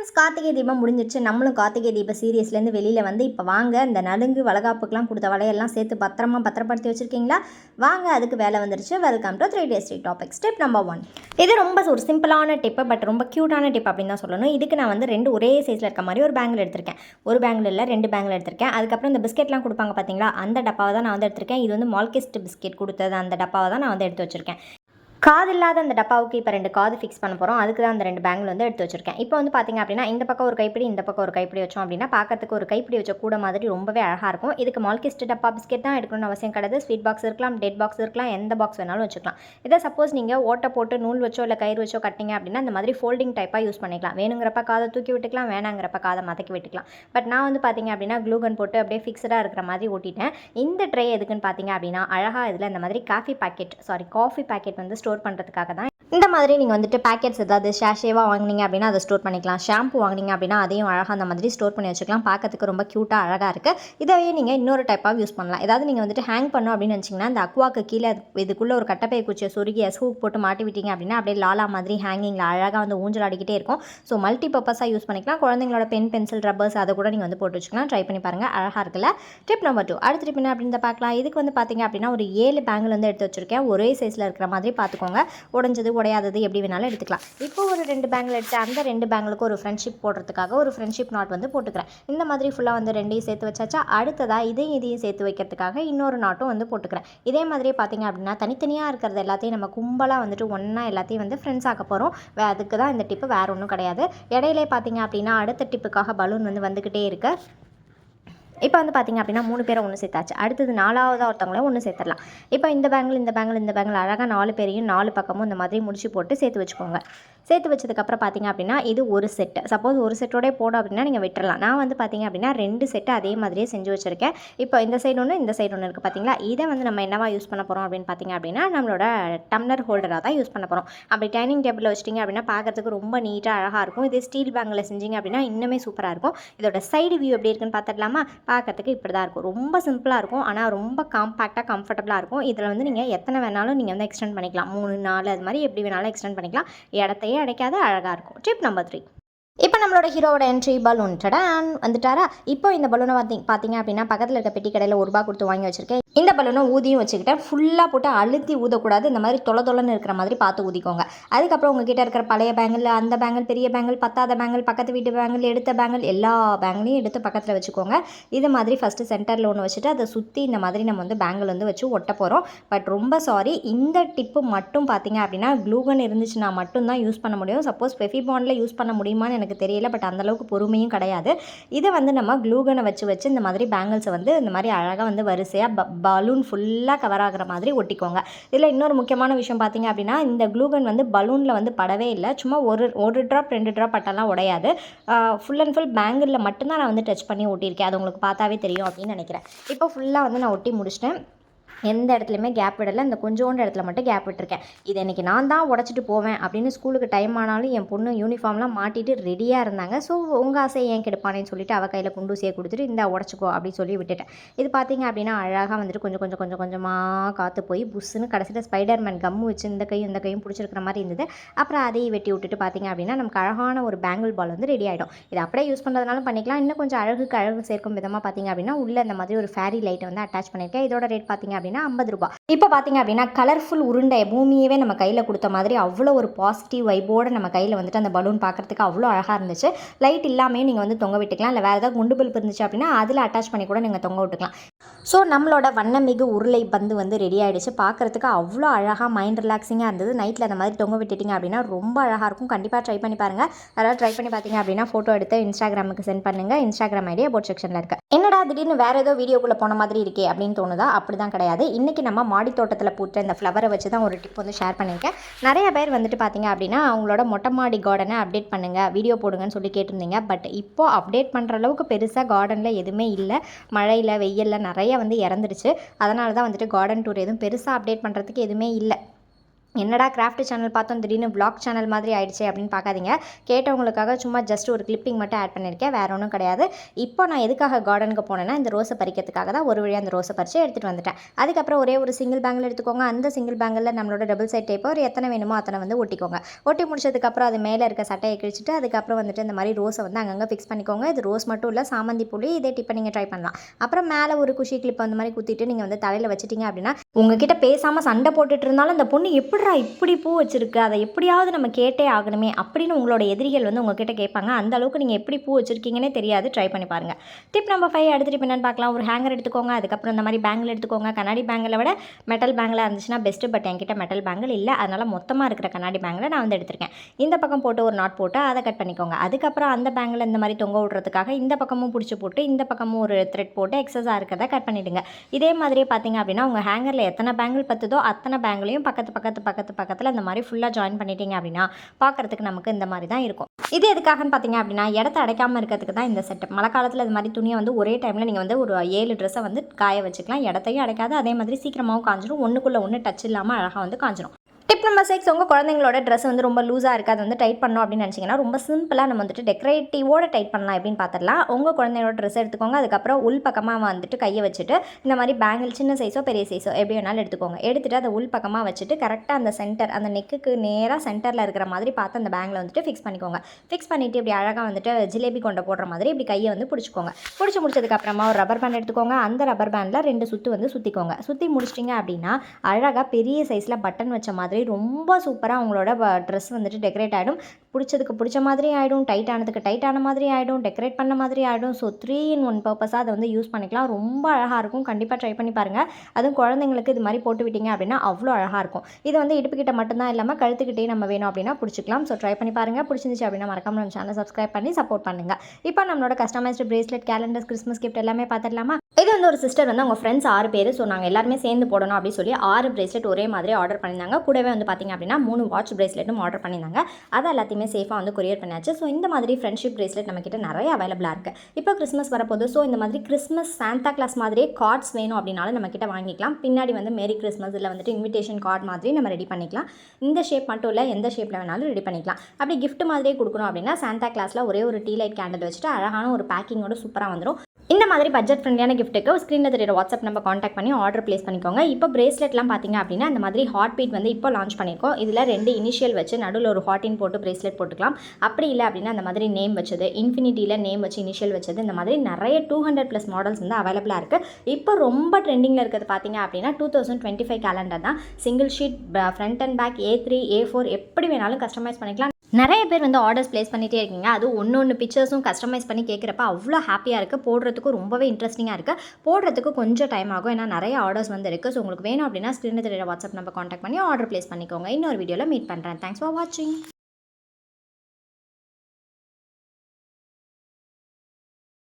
Friends Karthigai Deepam முடிஞ்சிருச்சு நம்மளும் கார்த்திகை தீப சீரியஸ்லேருந்து வெளியில் வந்து இப்போ வாங்க இந்த நலுங்கு வளகாப்புக்கெலாம் கொடுத்த வலையெல்லாம் சேர்த்து பத்திரமா பத்திரப்படுத்தி வச்சுருக்கீங்களா? வாங்க அதுக்கு வேலை வந்துருச்சு. Welcome to three days three topic step number one இது ரொம்ப ஒரு சிம்பிளான டிப்பு பட் ரொம்ப க்யூட்டான டிப் அப்படின்னு தான் சொல்லணும். இதுக்கு நான் வந்து ரெண்டு ஒரே சைஸில் இருக்க மாதிரி ஒரு பேங்கில் எடுத்திருக்கேன். ஒரு பேங்கில் இல்லை ரெண்டு பேங்கில் எடுத்திருக்கேன். அதுக்கப்புறம் இந்த பிஸ்கெட்லாம் கொடுப்பாங்க பார்த்தீங்களா அந்த டப்பாவை தான் நான் வந்து எடுத்திருக்கேன். இது வந்து மால்கிஸ்ட் பிஸ்கெட் கொடுத்தது. அந்த டப்பாவை தான் நான் வந்து எடுத்து வச்சிருக்கேன். காது இல்லாத அந்த டப்பாவுக்கு இப்போ ரெண்டு காது ஃபிக்ஸ் பண்ண போகிறோம் அதுக்கு தான் அந்த ரெண்டு பேங்கில் வந்து எடுத்து வச்சிருக்கேன். இப்போ வந்து பார்த்தீங்க அப்படின்னா இந்த பக்கம் ஒரு கைப்பிடி இந்த பக்கம் ஒரு கைப்பிடி வச்சோம் அப்படின்னா பார்க்கறதுக்கு ஒரு கைப்பிடி வச்ச கூட மாதிரி ரொம்பவே அழகாக இருக்கும். இதுக்கு மால்கிஸ்ட் டப்பா பிஸ்கெட் தான் எடுக்கணும்னு அவசியம் கிடையாது. ஸ்வீட் பாக்ஸ் இருக்கலாம் டெட் பாக்ஸ் இருக்கலாம் எந்த பாக்ஸ் வேணாலும் வச்சுக்கலாம். இதை சப்போஸ் நீங்கள் ஓட்டை போட்டு நூல் வச்சோ இல்லை கயிறு வச்சோ கட்டிங்க அப்படின்னா இந்த மாதிரி ஃபோல்டிங் டைப்பாக யூஸ் பண்ணிக்கலாம். வேணுங்கிறப்ப காதை தூக்கி விட்டுக்கலாம் வேணாங்கிறப்ப காதை மதக்கி விட்டுக்கலாம். பட் நான் வந்து பார்த்தீங்க அப்படின்னா க்ளூகன் போட்டு அப்படியே ஃபிக்ஸடாக இருக்கிற மாதிரி ஓட்டிட்டேன். இந்த ட்ரே எதுக்குன்னு பார்த்தீங்க அப்படின்னா அழகாக இதில் இந்த மாதிரி coffee packet sorry coffee packet வந்து ஸ்டோர் பண்ணுறதுக்காக தான் இந்த மாதிரி நீங்கள் வந்துட்டு பேக்கெட்ஸ் ஏதாவது ஷேஷேவாக வாங்குனீங்க அப்படின்னா அதை ஸ்டோர் பண்ணிக்கலாம். ஷாம்பு வாங்குனீங்க அப்படின்னா அதையும் அழகாக அந்த மாதிரி ஸ்டோர் பண்ணி வச்சுக்கலாம். பார்க்கறதுக்கு ரொம்ப க்யூட்டாக அழகாக இருக்குது இதையே நீங்கள் இன்னொரு டைப்பாக யூஸ் பண்ணலாம். ஏதாவது நீங்கள் வந்துட்டு ஹேங் பண்ணோம் அப்படின்னு நினச்சிங்கன்னா இந்த அக்வாக்கு கீழே இதுக்குள்ளே ஒரு கட்டப்பை குச்சியை சுருகி ஹூக் போட்டு மாட்டி விட்டீங்க அப்படின்னா அப்படியே லாலா மாதிரி ஹேங்கிங்கில் அழகாக வந்து ஊஞ்சல் ஆடிக்கிட்டே இருக்கும். ஸோ மல்டி பர்பஸாக யூஸ் பண்ணிக்கலாம். குழந்தைங்களோட பென் பென்சில் ரப்பர்ஸ் அதை கூட நீங்கள் வந்து போட்டு வச்சுக்கலாம். ட்ரை பண்ணி பாருங்கள் அழகாக இருக்குல்ல. ட்ரிப் நம்பர் டூ அடுத்த ட்ரிப் என்ன அப்படின்னு பார்க்கலாம். இதுக்கு வந்து பார்த்தீங்க அப்படின்னா ஒரு ஏழு பேங்கில் வந்து எடுத்து வச்சுருக்கேன். ஒரே சைஸில் இருக்கிற மாதிரி பார்த்துக்கோங்க. உடஞ்சது உடையாதது எப்படி வேணாலும் எடுத்துக்கலாம். இப்போ ஒரு ரெண்டு பேங்கில் எடுத்து அந்த ரெண்டு பேங்களுக்கு ஒரு ஃப்ரெண்ட்ஷிப் போடுறதுக்காக ஒரு ஃப்ரெண்ட்ஷிப் நாட் வந்து போட்டுக்கிறேன். இந்த மாதிரி ஃபுல்லாக வந்து ரெண்டையும் சேர்த்து வச்சாச்சா அடுத்ததாக இதையும் இதையும் சேர்த்து வைக்கிறதுக்காக இன்னொரு நாட்டும் வந்து போட்டுக்கிறேன். இதே மாதிரி பார்த்தீங்க அப்படின்னா தனித்தனியாக இருக்கிறது எல்லாத்தையும் நம்ம கும்பலாக வந்துட்டு ஒன்றா எல்லாத்தையும் வந்து ஃப்ரெண்ட்ஸ் ஆக்க போகிறோம் அதுக்கு தான் இந்த டிப்பு வேறு ஒன்றும் கிடையாது. இடையிலே பார்த்தீங்க அப்படின்னா அடுத்த டிப்புக்காக பலூன் வந்து வந்துக்கிட்டே இருக்குது இப்போ வந்து பார்த்தீங்க அப்படின்னா மூணு பேரை ஒன்று சேர்த்தாச்சு. அடுத்தது நாலாவதாக ஒருத்தவங்கள ஒன்று சேர்த்துடலாம். இப்போ இந்த பேங்கில் இந்த பேங்கில் இந்த பேங்கில் அழகாக நாலு பேரையும் நாலு பக்கமும் இந்த மாதிரி முடிச்சு போட்டு சேர்த்து வச்சுக்கோங்க. சேர்த்து வச்சதுக்கப்புறம் பார்த்தீங்க அப்படின்னா இது ஒரு செட்டு சப்போஸ் ஒரு செட்டோடய போடும் அப்படின்னா நீங்கள் விட்டுறலாம். நான் வந்து பார்த்தீங்க அப்படின்னா ரெண்டு செட்டு அதே மாதிரியே செஞ்சு வச்சுருக்கேன். இப்போ இந்த சைடு ஒன்று இந்த சைடு ஒன்று இருக்குது பார்த்தீங்களா இதை வந்து நம்ம என்னவா யூஸ் பண்ண போகிறோம் அப்படின்னு பார்த்தீங்க அப்படின்னா நம்மளோட டம்ளர் ஹோல்டராக தான் யூஸ் பண்ண போகிறோம் அப்படி டைனிங் டேபிளில் வச்சிட்டிங்க அப்படின்னா பார்க்கறதுக்கு ரொம்ப நீட்டாக அழகாக இருக்கும். இது ஸ்டீல் பேங்கில் செஞ்சீங்க அப்படின்னா இன்னுமே சூப்பராக இருக்கும். இதோட சைடு வியூ எப்படி இருக்குன்னு பார்த்துடலாமா பார்க்கறதுக்கு இப்படி தான் இருக்கும். ரொம்ப சிம்பிளாக இருக்கும். ஆனால் ரொம்ப காம்பேக்டாக கம்ஃபர்டபுளாக இருக்கும். இதில் வந்து நீங்கள் எத்தனை வேணாலும் நீங்கள் வந்து எக்ஸ்டெண்ட் பண்ணிக்கலாம். மூணு நாலு அது மாதிரி எப்படி வேணாலும் எக்ஸ்டெண்ட் பண்ணிக்கலாம். இடத்தையே அடைக்காத அழகாக இருக்கும். டிப் நம்பர் த்ரீ இப்போ நம்மளோட ஹீரோவோட என்ட்ரி பலூன் டடான் வந்துட்டாரா? இப்போ இந்த பலூனை பார்த்தி பார்த்தீங்க அப்படின்னா பக்கத்தில் இருக்க பெட்டி கடையில் ஒரு ரூபா கொடுத்து வாங்கி வச்சிருக்கேன். இந்த பலூனை ஊதியும் வச்சுக்கிட்டேன். ஃபுல்லாக போட்டு அழுத்தி ஊதக்கூடாது. இந்த மாதிரி தொலை தொலைன்னு இருக்கிற மாதிரி பார்த்து ஊதிக்கோங்க. அதுக்கப்புறம் உங்ககிட்ட இருக்கிற பழைய பேங்கில் அந்த பேங்கில் பெரிய பேங்கில் பத்தாத பேங்கில் பக்கத்து வீட்டு பேங்கில் எடுத்த பேங்கில் எல்லா பேங்கிலையும் எடுத்து பக்கத்தில் வச்சுக்கோங்க. இது மாதிரி ஃபஸ்ட்டு சென்டரில் ஒன்று வச்சுட்டு அதை சுற்றி இந்த மாதிரி நம்ம வந்து பேங்கில் வந்து வச்சு ஒட்ட போகிறோம் பட் ரொம்ப சாரி இந்த டிப்பு மட்டும் பார்த்தீங்க அப்படின்னா க்ளூகன் இருந்துச்சுன்னா மட்டும்தான் யூஸ் பண்ண முடியும். சப்போஸ் பெஃபி பாண்டில் யூஸ் பண்ண முடியுமான்னு எனக்கு தெரியல பட் அந்தளவுக்கு பொறுமையும் கிடையாது. இதை வந்து நம்ம க்ளூகனை வச்சு வச்சு இந்த மாதிரி பேங்கிள்ஸை வந்து இந்த மாதிரி அழகாக வந்து வரிசையாக ப பலூன் ஃபுல்லாக கவர் ஆகிற மாதிரி ஒட்டிக்கோங்க. இதில் இன்னொரு முக்கியமான விஷயம் பார்த்தீங்க அப்படின்னா இந்த க்ளூகன் வந்து பலூனில் வந்து படவே இல்லை. சும்மா ஒரு ஒரு ட்ராப் ரெண்டு ட்ராப் பட்டெல்லாம் உடையாது. ஃபுல் அண்ட் ஃபுல் பேங்கிளில் மட்டும்தான் நான் வந்து டச் பண்ணி ஒட்டியிருக்கேன். அது உங்களுக்கு பார்த்தாவே தெரியும் அப்படின்னு நினைக்கிறேன். இப்போ ஃபுல்லாக வந்து நான் ஒட்டி முடிச்சிட்டேன். எந்த இடத்துலையுமே கேப் விடலை. இந்த கொஞ்சோண்டு இடத்துல மட்டும் கேப் விட்டுருக்கேன். இதை இன்றைக்கி நான் தான் உடச்சிட்டு போவேன் அப்படின்னு ஸ்கூலுக்கு டைம் ஆனாலும் என் பொண்ணு யூனிஃபார்ம்லாம் மாட்டிட்டு ரெடியாக இருந்தாங்க. ஸோ உங்கள் ஆசை ஏன் கெடுப்பானேன்னு சொல்லிட்டு அவள் கையில் குண்டூசியை கொடுத்துட்டு இந்த உடச்சிக்கோ அப்படின்னு சொல்லி விட்டுட்டேன். இது பார்த்தீங்க அப்படின்னா அழகாக வந்துட்டு கொஞ்சம் கொஞ்சம் கொஞ்சம் கொஞ்சமாக காற்று போய் புஷ்ஷுன்னு கடைசியில் ஸ்பைடர்மேன் கம்மு வச்சு இந்த கையும் இந்த கையும் பிடிச்சிருக்கிற மாதிரி இருந்தது. அப்புறம் அதையும் வெட்டி விட்டுட்டு பார்த்தீங்க அப்படின்னா நமக்கு அழகான ஒரு பேங்கிள் பால் வந்து ரெடி ஆகிடும் இது அப்படியே யூஸ் பண்ணுறதுனாலும் பண்ணிக்கலாம். இன்னும் கொஞ்சம் அழகுக்கு அழகு சேர்க்கும் விதமாக பார்த்தீங்க அப்படின்னா உள்ளே இந்த மாதிரி ஒரு ஃபேரி லைட்டை வந்து அட்டாச் பண்ணியிருக்கேன். இதோட ரேட் பார்த்தீங்க அப்படின்னா ஐம்பது ரூபாய் இப்போ பார்த்தீங்க அப்படின்னா கலர்ஃபுல் உருண்டை பூமியவே நம்ம கையில் கொடுத்த மாதிரி அவ்வளோ ஒரு பாசிட்டிவ் வைபோடு நம்ம கையில் வந்துட்டு அந்த பலூன் பார்க்குறதுக்கு அவ்வளோ அழகாக இருந்துச்சு. லைட் இல்லாமே நீங்கள் வந்து தொங்க விட்டுக்கலாம். இல்லை வேறு ஏதாவது குண்டு பல்ப் இருந்துச்சு அப்படின்னா அதில் அட்டாச் பண்ணி கூட நீங்கள் தொங்க விட்டுக்கலாம். ஸோ நம்மளோட வண்ணமிகு உருளை பந்து வந்து ரெடி ஆகிடுச்சு பார்க்குறதுக்கு அவ்வளோ அழகாக மைண்ட் ரிலாக்ஸிங்காக இருந்தது. நைட்டில் அந்த மாதிரி தொங்க விட்டுட்டிங்க அப்படின்னா ரொம்ப அழகாக இருக்கும். கண்டிப்பாக ட்ரை பண்ணி பாருங்கள் அதாவது ட்ரை பண்ணி பார்த்தீங்க அப்படின்னா ஃபோட்டோ எடுத்து இன்ஸ்டாகிராமுக்கு சென்ட் பண்ணுங்கள் இன்ஸ்டாகிராம் ஐடியா போட் செக்ஷனில் இருக்குது என்னடா திடீர்னு வேறு ஏதோ வீடியோக்குள்ளே போன மாதிரி இருக்கே அப்படின்னு தோணுதா? அப்படி தான் கிடையாது. இன்றைக்கி நம்ம மாடி தோட்டத்தில் பூத்த இந்த ஃப்ளவரை வச்சு தான் ஒரு டிப் வந்து ஷேர் பண்ணியிருக்கேன். நிறைய பேர் வந்துட்டு பார்த்தீங்க அப்படின்னா அவங்களோட மொட்டை மாடி கார்டனை அப்டேட் பண்ணுங்கள் வீடியோ போடுங்கன்னு சொல்லி கேட்டிருந்தீங்க. பட் இப்போது அப்டேட் பண்ணுற அளவுக்கு பெருசாக கார்டனில் எதுவுமே இல்லை. மழையில் வெயிலில் நிறைய வந்து இறந்துடுச்சு. அதனால தான் வந்துட்டு கார்டன் டூர் எதுவும் பெருசாக அப்டேட் பண்ணுறதுக்கு எதுவுமே இல்லை. என்னடா கிராஃப்ட் சேனல் பார்த்தோம் திடீர்னு vlog சேனல் மாதிரி ஆயிடுச்சு அப்படின்னு பார்க்காதீங்க. கேட்டவங்களுக்காக சும்மா ஜஸ்ட் ஒரு கிளிப்பிங் மட்டும் ஆட் பண்ணியிருக்கேன் வேற ஒன்றும் கிடையாது. இப்போ நான் எதுக்காக கார்டனுக்கு போனேன்னா இந்த ரோஸை பறிக்கிறதுக்காக தான் ஒரு வழியாக அந்த ரோஸை பறித்து எடுத்துகிட்டு வந்துட்டேன். அதுக்கப்புறம் ஒரே ஒரு சிங்கிள் பேங்கில் எடுத்துக்கோங்க. அந்த சிங்கிள் பேங்கில் நம்மளோட டபுள் சைட் டைப்போ ஒரு எத்தனை வேணுமோ அத்தனை வந்து ஒட்டிக்கோங்க. ஒட்டி முடிச்சதுக்கப்புறம் அது மேலே இருக்க சட்டையை கிழிச்சிட்டு அதுக்கப்புறம் வந்துட்டு இந்த மாதிரி ரோஸை வந்து அங்கங்கே ஃபிக்ஸ் பண்ணிக்கோங்க. இது ரோஸ் மட்டும் இல்லை சாமந்தி புளி இதே டிப்பை நீங்கள் ட்ரை பண்ணலாம். அப்புறம் மேலே ஒரு குஷி கிளிப் அந்த மாதிரி குத்திட்டு நீங்கள் வந்து தலையில் வச்சிட்டீங்க அப்படின்னா உங்ககிட்ட பேசாமல் சண்டை போட்டுட்டு இருந்தாலும் அந்த பொண்ணு எப்படி என்னடா இப்படி பூ வச்சுருக்கு? அதை எப்படியாவது நம்ம கேட்டே ஆகணுமே அப்படின்னு உங்களோட எதிரிகள் வந்து உங்ககிட்ட கேட்பாங்க. அந்த அளவுக்கு நீங்கள் எப்படி பூ வச்சுருக்கீங்கன்னே தெரியாது. ட்ரை பண்ணி பாருங்க. டிப் நம்பர் ஃபைவ் அடுத்த டிப் பார்க்கலாம். ஒரு ஹேங்கர் எடுத்துக்கோங்க. அதுக்கப்புறம் இந்த மாதிரி பேங்கில் எடுத்துக்கோங்க. கண்ணாடி பேங்கில் விட மெட்டல் பேங்கில் இருந்துச்சுன்னா பெஸ்ட்டு பட் என்கிட்ட மெட்டல் பேங்கில் இல்லை. அதனால் மொத்தமாக இருக்கிற கண்ணாடி பேங்கில் நான் வந்து எடுத்திருக்கேன். இந்த பக்கம் போட்டு ஒரு நாட் போட்டு அதை கட் பண்ணிக்கோங்க. அதுக்கப்புறம் அந்த பேங்கில் இந்த மாதிரி தொங்க விடுறதுக்காக இந்த பக்கமும் பிடிச்சி போட்டு இந்த பக்கமும் ஒரு த்ரெட் போட்டு எக்ஸஸாக இருக்கிறத கட் பண்ணிவிடுங்க இதே மாதிரியே பார்த்தீங்க அப்படின்னா உங்கள் ஹேங்கரில் எத்தனை பேங்கில் பத்துதோ அத்தனை பேங்கிலையும் பக்கத்து பக்கத்து பக்கத்து பக்கத்தில் இந்த மாதிரி ஃபுல்லாக ஜாயின் பண்ணிட்டீங்க அப்படின்னா பார்க்குறதுக்கு நமக்கு இந்த மாதிரி தான் இருக்கும். இது எதுக்காகன்னு பார்த்தீங்க அப்படின்னா இடத்த அடைக்காமல் இருக்கிறதுக்கு தான் இந்த செட்டப் மழை காலத்தில் இந்த மாதிரி துணியை வந்து ஒரே டைமில் நீங்கள் வந்து ஒரு ஏழு ட்ரெஸ்ஸை வந்து காய வச்சுக்கலாம். இடத்தையும் அடைக்காது. அதே மாதிரி சீக்கிரமாகவும் காஞ்சிரும். ஒன்றுக்குள்ளே ஒன்று டச் இல்லாமல் அழகாக வந்து காஞ்சிரும். டிப் நம்பர் சிக்ஸ் உங்கள் குழந்தைங்களோட ட்ரெஸ் வந்து ரொம்ப லூஸாக இருக்குது அது வந்து டைட் பண்ணோம் அப்படின்னு நினச்சிங்கன்னா ரொம்ப சிம்பிளாக நம்ம வந்துட்டு டெக்கரேட்டிவோட டைட் பண்ணலாம் எப்படின்னு பார்த்துடலாம் உங்கள் குழந்தைங்களோட ட்ரெஸ் எடுத்துக்கோங்க. அதுக்கப்புறம் உள் பக்கமாக வந்துட்டு கையை வச்சுட்டு இந்த மாதிரி பேங்கிள் சின்ன சைஸோ பெரிய சைஸோ எப்படி வேணாலும் எடுத்துக்கோங்க. எடுத்துகிட்டு அதை உள் பக்கமாக வச்சுட்டு கரெக்டாக அந்த சென்டர் அந்த நெக்குக்கு நேராக சென்டரில் இருக்கிற மாதிரி பார்த்து அந்த பேங்கில் வந்துட்டு ஃபிக்ஸ் பண்ணிக்கோங்க. ஃபிக்ஸ் பண்ணிவிட்டு இப்படி அழகாக வந்துட்டு ஜிலேபி கொண்ட போடுற மாதிரி இப்படி கையை வந்து பிடிச்சிக்கோங்க. பிடிச்சி முடிச்சதுக்கப்புறமா ஒரு ரப்பர் பேண்ட் எடுத்துக்கோங்க. அந்த ரப்பர் பேண்டில் ரெண்டு சுற்று வந்து சுற்றிக்கோங்க சுற்றி முடிச்சிட்டிங்க அப்படின்னா அழகாக பெரிய சைஸில் பட்டன் வச்ச மாதிரி ரொம்ப சூப்பராக அவங்களோட ட்ரெஸ் வந்துட்டு டெக்கரேட் ஆகிடும் பிடிச்சதுக்கு பிடிச்ச மாதிரி ஆகிடும் டைட் ஆனதுக்கு டைட் ஆன மாதிரி ஆகிடும் டெக்கரேட் பண்ண மாதிரி ஆகிடும் ஸோ த்ரீ இன் ஒன் பர்பஸாக அதை வந்து யூஸ் பண்ணிக்கலாம். ரொம்ப அழகாக இருக்கும். கண்டிப்பாக ட்ரை பண்ணி பாருங்கள் அதுவும் குழந்தைங்களுக்கு இது மாதிரி போட்டு விட்டீங்க அப்படின்னா அவ்வளோ அழகாக இருக்கும். இது வந்து இடுப்புக்கிட்ட மட்டும்தான் இல்லாமல் கழுத்துக்கிட்டே நம்ம வேணும் அப்படின்னா பிடிச்சிக்கலாம். ஸோ ட்ரை பண்ணி பாருங்கள் பிடிச்சிருந்துச்சு அப்படின்னா மறக்காம நம்ம சேனல் சப்ஸ்கிரைப் பண்ணி சப்போர்ட் பண்ணுங்கள் இப்போ நம்மளோட customized bracelet calendars Christmas gift எல்லாமே பார்த்துடலாமா? இது வந்து ஒரு சிஸ்டர் வந்து அவங்க ஃப்ரெண்ட்ஸ் ஆறு பேர் ஸோ நாங்கள் எல்லாருமே சேர்ந்து போடணும் அப்படின்னு சொல்லி ஆறு பிரேஸ்லெட் ஒரே மாதிரி ஆர்டர் பண்ணியிருந்தாங்க. கூடவே வந்து பார்த்திங்க அப்படின்னா மூணு வாட்ச் பிரேஸ்லெட்டும் ஆர்டர் பண்ணியிருந்தாங்க. அதை எல்லாத்தையுமே சேஃபாக வந்து கொரியர் பண்ணியாச்சு. ஸோ இந்த மாதிரி ஃப்ரெண்ட்ஷிப் பிரேஸ்லெட் நம்மக்கிட்ட நிறைய அவைலபிளாக இருக்குது இப்போ கிறிஸ்மஸ் வரப்போகுது. ஸோ இந்த மாதிரி கிறிஸ்மஸ் சாந்தா கிளாஸ் மாதிரியே கார்ட்ஸ் வேணும் அப்படின்னாலும் நம்மக்கிட்ட வாங்கிக்கலாம். பின்னாடி வந்து மேரி கிறிஸ்மஸ் இல்லை வந்துட்டு இன்விடேஷன் கார்டு மாதிரி நம்ம ரெடி பண்ணிக்கலாம். இந்த ஷேப் மட்டும் இல்லை எந்த ஷேப்பில் வேணாலும் ரெடி பண்ணிக்கலாம். அப்படி கிஃப்ட் மாதிரியே கொடுக்கணும் அப்படின்னா சாந்தா கிளாஸில் ஒரே ஒரு டீ லைட் கேண்டில் வச்சுட்டு அழகான ஒரு பேக்கிங்கோட சூப்பராக வந்துடும் மாதிரி பட்ஜெட் ஃப்ரெண்ட்லியான கிஃப்ட்டுக்கு ஸ்க்ரீனில் தெரியுற வாட்ஸ்அப் நம்பர் காண்டாக்ட் பண்ணி ஆர்டர் ப்ளேஸ் பண்ணிக்கோங்க. இப்போ பிரேஸ்லெட்லாம் பார்த்தீங்க அப்படின்னா இந்த மாதிரி ஹாட் பீட் வந்து இப்போ லான்ச் பண்ணியிருக்கோம் இதில் ரெண்டு இனிஷியல் வச்சு நடுவில் ஒரு ஹாட்டின் போட்டு பிரேஸ்லெட் போட்டுக்கலாம். அப்படி இல்லை அப்படின்னா அந்த மாதிரி நேம் வச்சது இன்ஃபினிட்டியில் நேம் வச்சு இனிஷியல் வச்சது இந்த மாதிரி நிறைய டூ ஹண்ட்ரட் ப்ளஸ் மாடல்ஸ் வந்து அவைலபிளாக இருக்குது இப்போ ரொம்ப ட்ரெண்டிங்கில் இருக்கிறது பார்த்தீங்க அப்படின்னா two thousand twenty five calendar தான். Single sheet front and back A three A four எப்படி வேணாலும் கஸ்டமைஸ் பண்ணிக்கலாம். நிறைய பேர் வந்து ஆர்டர்ஸ் ப்ளேஸ் பண்ணிகிட்டே இருக்கீங்க. அது ஒன்று ஒன்று பிக்சர்ஸும் கஸ்டமைஸ் பண்ணி கேட்குறப்ப அவ்வளோ ஹாப்பியாக இருக்குது போடுறதுக்கும் ரொம்பவே இன்ட்ரெஸ்டிங்காக இருக்குது போடுறதுக்கு கொஞ்சம் டைம் ஆகும். ஏன்னா நிறைய ஆர்டர்ஸ் வந்து இருக்குது ஸோ உங்களுக்கு வேணும் அப்படின்னா ஸ்க்ரீனில் தெரியுற வாட்ஸ்அப் நம்பர் காண்டாக்ட் பண்ணி ஆர்டர் ப்ளேஸ் பண்ணிக்கோங்க. இன்னொரு வீடியோவில் மீட் பண்ணுறேன் தேங்க்ஸ் ஃபார் வாட்சிங்